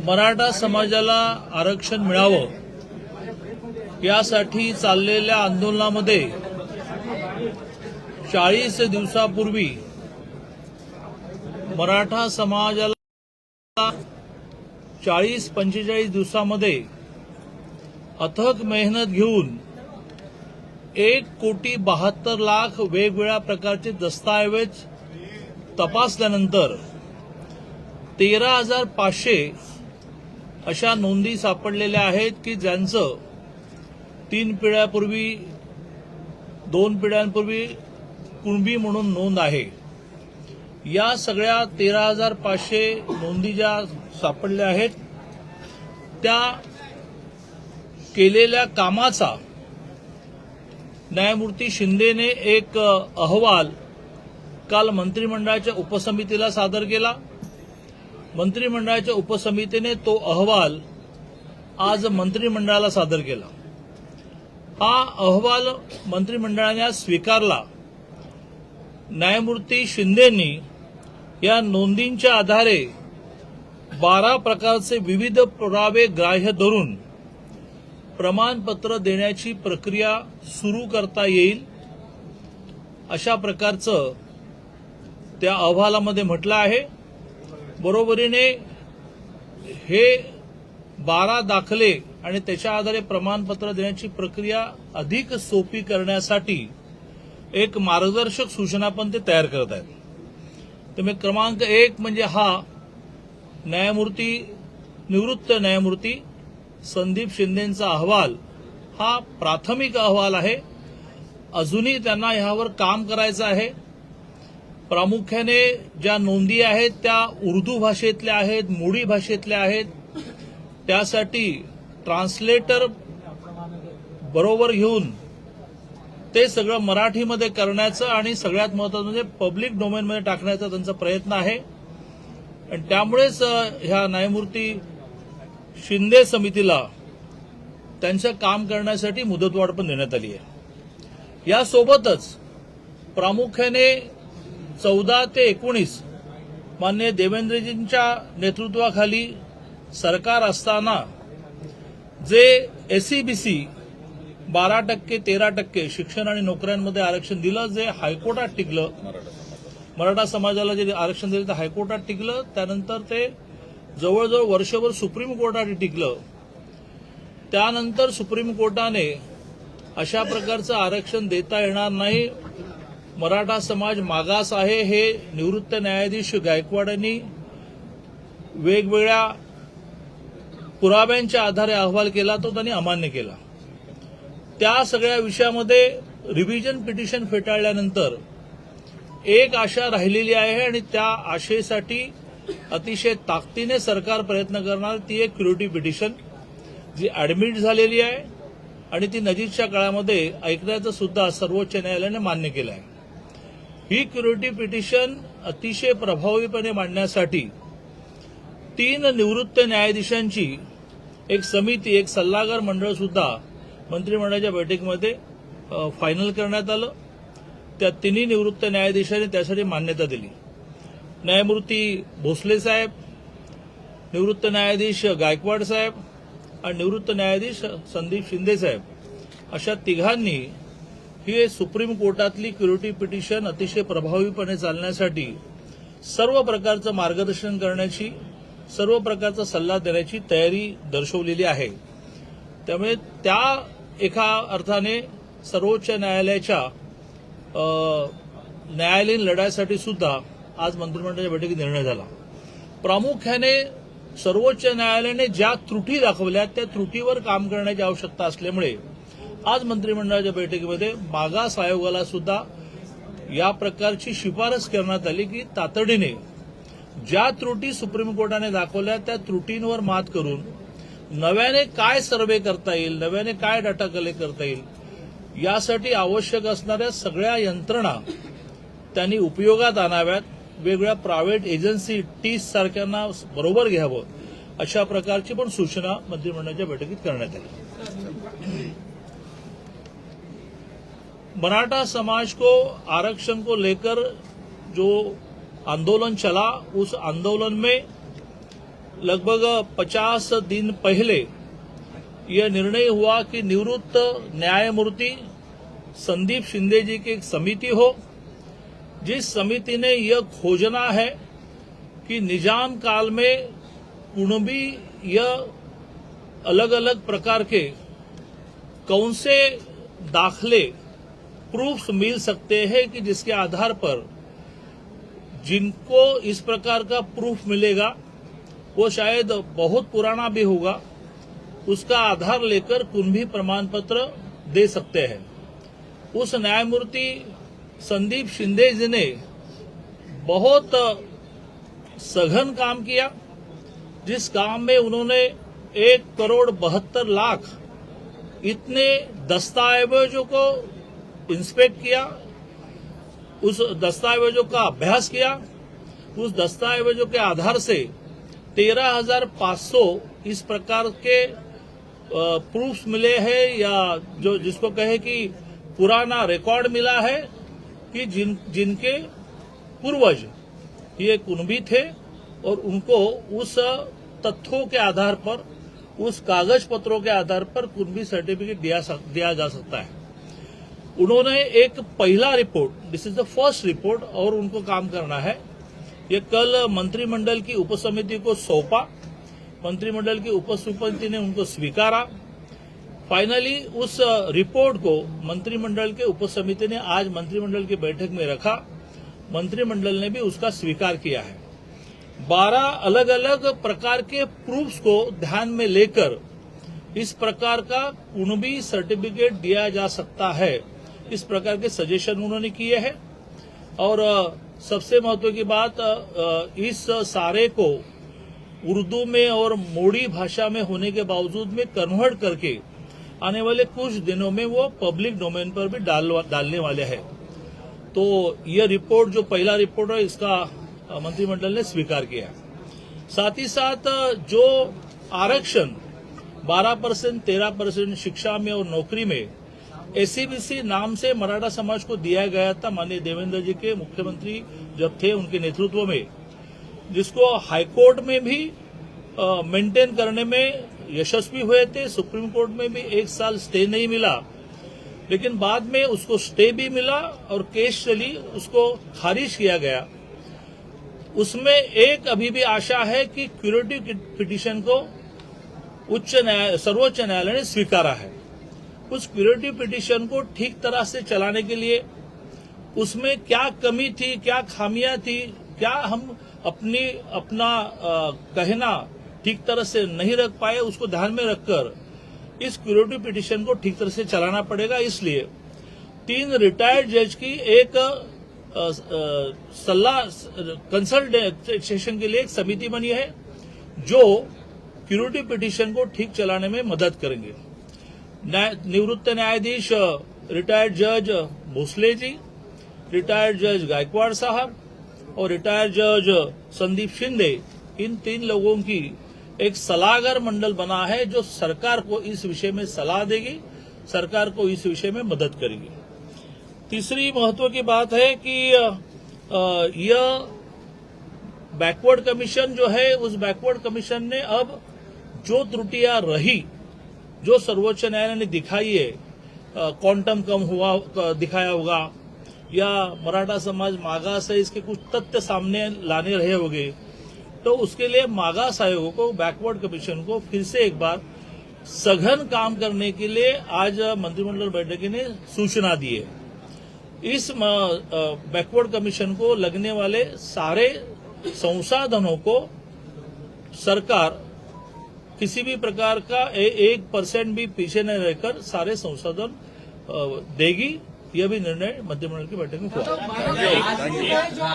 मराठा समाजाला आरक्षण मिळावं यासाठी चाललेल्या आंदोलनामध्ये चाळीस दिवसापूर्वी मराठा समाजाला चाळीस पंचेचाळीस दिवसामध्ये अथक मेहनत घेऊन एक कोटी बहात्तर लाख वेगवेगळ्या प्रकारचे दस्ताऐवज तपासल्यानंतर तेरा हजार पाचशे अशा नोंदी सापडलेल्या आहेत की ज्यांचं तीन पिढ्यापूर्वी दोन पिढ्यांपूर्वी कुणबी म्हणून नोंद आहे. या सगळ्या तेरा हजार पाचशे नोंदी ज्या सापडल्या आहेत त्या केलेल्या कामाचा न्यायमूर्ती शिंदेने एक अहवाल काल मंत्रिमंडळाच्या उपसमितीला सादर केला. मंत्रिमंडळाच्या उपसमितीने तो अहवाल आज मंत्रिमंडळाला सादर केला. हा अहवाल मंत्रिमंडळाने स्वीकारला. न्यायमूर्ती शिंदेंनी या नोंदींच्या आधारे बारा प्रकारचे विविध पुरावे ग्राह्य धरून प्रमाणपत्र देण्याची प्रक्रिया सुरू करता येईल अशा प्रकारचं त्या अहवालामध्ये म्हटलं आहे. बरोबरीने हे बारा दाखले आणि त्याच्या आधारे प्रमाणपत्र देण्याची प्रक्रिया अधिक सोपी करण्यासाठी एक मार्गदर्शक सूचना पण ते तयार करत आहेत. तर मी क्रमांक एक म्हणजे हा न्यायमूर्ती निवृत्त न्यायमूर्ती संदीप शिंदेचा अहवाल. हा प्राथमिक अहवाल आहे. अजूनही त्यांना ह्यावर काम करायचं आहे. प्रामुख्याने ज्या नोंदी आहेत त्या उर्दू भाषेतल्या आहेत मोडी भाषेतल्या आहेत त्यासाठी ट्रान्सलेटर बरोबर घेऊन ते सगळं मराठीमध्ये करण्याचं आणि सगळ्यात महत्वाचं म्हणजे पब्लिक डोमेनमध्ये टाकण्याचा त्यांचा प्रयत्न आहे. आणि त्यामुळेच ह्या न्यायमूर्ती शिंदे समितीला त्यांचं काम करण्यासाठी मुदतवाढ पण देण्यात आली आहे. यासोबतच प्रामुख्याने चौदा ते एकोणीस. मान्य देवेंद्रजींच्या नेतृत्वाखाली सरकार असताना जे एसईबीसी बारा टक्के तेरा टक्के शिक्षण आणि नोकऱ्यांमध्ये आरक्षण दिलं जे हायकोर्टात टिकलं मराठा समाजाला जे आरक्षण दिलं ते हायकोर्टात टिकलं त्यानंतर ते जवळजवळ वर्षभर सुप्रीम कोर्टात टिकलं. त्यानंतर सुप्रीम कोर्टाने अशा प्रकारचं आरक्षण देता येणार नाही मराठा समाज मागास आहे हे निवृत्त न्यायाधीश गायकवाडांनी वेगवेगळ्या पुराव्यांच्या आधारे अहवाल केला तो त्यांनी अमान्य केला. त्या सगळ्या विषयामध्ये रिव्हिजन पिटिशन फेटाळल्यानंतर एक आशा राहिलेली आहे आणि त्या आशेसाठी अतिशय ताकदीने सरकार प्रयत्न करणार ती एक क्युरिटी पिटिशन जी ऍडमिट झालेली आहे आणि ती नजीकच्या काळामध्ये ऐकण्याचं सुद्धा सर्वोच्च न्यायालयाने मान्य केलं आहे. ही क्युरिटी पिटिशन अतिशय प्रभावीपणे मांडण्यासाठी तीन निवृत्त न्यायाधीशांची एक समिती एक सल्लागार मंडळ सुद्धा मंत्रिमंडळाच्या बैठकीमध्ये फायनल करण्यात आलं. त्या तिन्ही निवृत्त न्यायाधीशांनी त्यासाठी मान्यता दिली. न्यायमूर्ती भोसले साहेब निवृत्त न्यायाधीश गायकवाड साहेब आणि निवृत्त न्यायाधीश संदीप शिंदे साहेब अशा तिघांनी ही सुप्रीम कोर्टातली क्युरिटी पिटिशन अतिशय प्रभावीपणे चालण्यासाठी सर्व प्रकारचं मार्गदर्शन करण्याची सर्व प्रकारचा सल्ला देण्याची तयारी दर्शवलेली आहे. त्यामुळे त्या एका अर्थाने सर्वोच्च न्यायालयाच्या न्यायालयीन लढ्यासाठी सुद्धा आज मंत्रिमंडळाच्या बैठकीत निर्णय झाला. प्रामुख्याने सर्वोच्च न्यायालयाने ज्या त्रुटी दाखवल्या त्या त्रुटीवर काम करण्याची आवश्यकता असल्यामुळे आज मंत्रिमंडळाच्या बैठकीमध्ये मागास आयोगाला सुद्धा या प्रकारची शिफारस करण्यात आली की तातडीने ज्या त्रुटी सुप्रीम कोर्टाने दाखवल्या त्या त्रुटींवर मात करून नव्याने काय सर्वे करता येईल नव्याने काय डाटा कलेक्ट करता येईल यासाठी आवश्यक असणाऱ्या सगळ्या यंत्रणा त्यांनी उपयोगात आणाव्यात वेगळ्या प्रायव्हेट एजन्सी टीस सारख्यांना बरोबर घ्यावं अशा प्रकारची पण सूचना मंत्रिमंडळाच्या बैठकीत करण्यात आली. मराठा समाज को, आरक्षण को लेकर जो आंदोलन चला, उस आंदोलन में लगभग 50 दिन पहले यह निर्णय हुआ कि निवृत्त न्यायमूर्ति संदीप शिंदे जी की एक समिति हो। जिस समिति ने यह खोजना है कि निज़ाम काल में कुणबी यह अलग अलग प्रकार के कौन से दाखले प्रूफ्स मिल सकते हैं कि जिसके आधार पर जिनको इस प्रकार का प्रूफ मिलेगा, वो शायद बहुत पुराना भी होगा, उसका आधार लेकर कुंभी प्रमाण पत्र दे सकते हैं। उस न्यायमूर्ति संदीप शिंदे जी ने बहुत सघन काम किया, जिस काम में उन्होंने एक करोड़ बहत्तर लाख इतने दस्तावेजों को इंस्पेक्ट किया, उस दस्तावेजों का अभ्यास किया, उस दस्तावेजों के आधार से तेरह हज़ार पाँच सौ इस प्रकार के प्रूफ्स मिले हैं या जो जिसको कहे कि पुराना रिकॉर्ड मिला है कि जिन, जिनके पूर्वज ये कुनबी थे और उनको उस तथ्यों के आधार पर, उस कागज़ पत्रों के आधार पर कुनबी सर्टिफिकेट दिया दिया जा सकता है। उन्होंने एक पहला report this is the first report और उनको काम करना है। ये कल मंत्रिमंडल की उपसमिति को सौंपा। मंत्रिमंडल की उपसमिति ने उनको स्वीकारा। फाइनली उस रिपोर्ट को मंत्रिमंडल के उपसमिति ने आज मंत्रिमंडल की बैठक में रखा। मंत्रिमंडल ने भी उसका स्वीकार किया है। बारह अलग अलग प्रकार के प्रूफ्स को ध्यान में लेकर इस प्रकार का कुणबी सर्टिफिकेट दिया जा सकता है। इस प्रकार के सजेशन उन्होंने किए हैं। और सबसे महत्व की बात इस सारे को उर्दू में और मोड़ी भाषा में होने के बावजूद में कन्वर्ट करके आने वाले कुछ दिनों में वो पब्लिक डोमेन पर भी डाल, डालने वाले हैं। तो यह रिपोर्ट जो पहला रिपोर्ट है, इसका मंत्रिमंडल ने स्वीकार किया साथ ही साथ जो आरक्षण 12 परसेंट, तेरह परसेंट शिक्षा में और नौकरी में एसीबीसी नाम से मराठा समाज को दिया गया था, माननीय देवेंद्र जी के मुख्यमंत्री जब थे उनके नेतृत्व में, जिसको हाईकोर्ट में भी मेंटेन करने में यशस्वी हुए थे, सुप्रीम कोर्ट में भी एक साल स्टे नहीं मिला। लेकिन बाद में उसको स्टे भी मिला और केस चली उसको खारिज किया गया। उसमें एक अभी भी आशा है कि क्यूरेटिव पिटीशन को उच्च न्याय, सर्वोच्च न्यायालय ने स्वीकारा है। उस क्यूरेटिव पिटीशन को ठीक तरह से चलाने के लिए उसमें क्या कमी थी क्या खामियाँ थी क्या हम अपनी अपना अ, कहना ठीक तरह से नहीं रख पाए उसको ध्यान में रखकर इस क्यूरेटिव पिटीशन को ठीक तरह से चलाना पड़ेगा। इसलिए तीन रिटायर्ड जज की एक सलाह कंसल्टेशन के लिए एक समिति बनी है जो क्यूरेटिव पिटीशन को ठीक चलाने में मदद करेंगे। निवृत्त न्यायाधीश रिटायर्ड जज भोसले जी रिटायर्ड जज गायकवाड़ साहब और रिटायर्ड जज संदीप शिंदे, इन तीन लोगों की एक सलाहकार मंडल बना है जो सरकार को इस विषय में सलाह देगी, सरकार को इस विषय में मदद करेगी। तीसरी महत्व की बात है कि यह बैकवर्ड कमीशन जो है, उस बैकवर्ड कमीशन ने अब जो त्रुटियाँ रही जो सर्वोच्च न्यायालय ने दिखाई है क्वांटम कम हुआ दिखाया होगा, या मराठा समाज मागास है इसके कुछ तथ्य सामने लाने रहे होंगे तो उसके लिए मागास आयोग को बैकवर्ड कमीशन को फिर से एक बार सघन काम करने के लिए आज मंत्रिमंडल बैठक ने सूचना दी है। इस बैकवर्ड कमीशन को लगने वाले सारे संसाधनों को सरकार किसी भी प्रकार का ए, एक परसेंट भी पीछे न रहकर सारे संसाधन देगी यह भी निर्णय मंत्रिमंडल की बैठक में हुआ।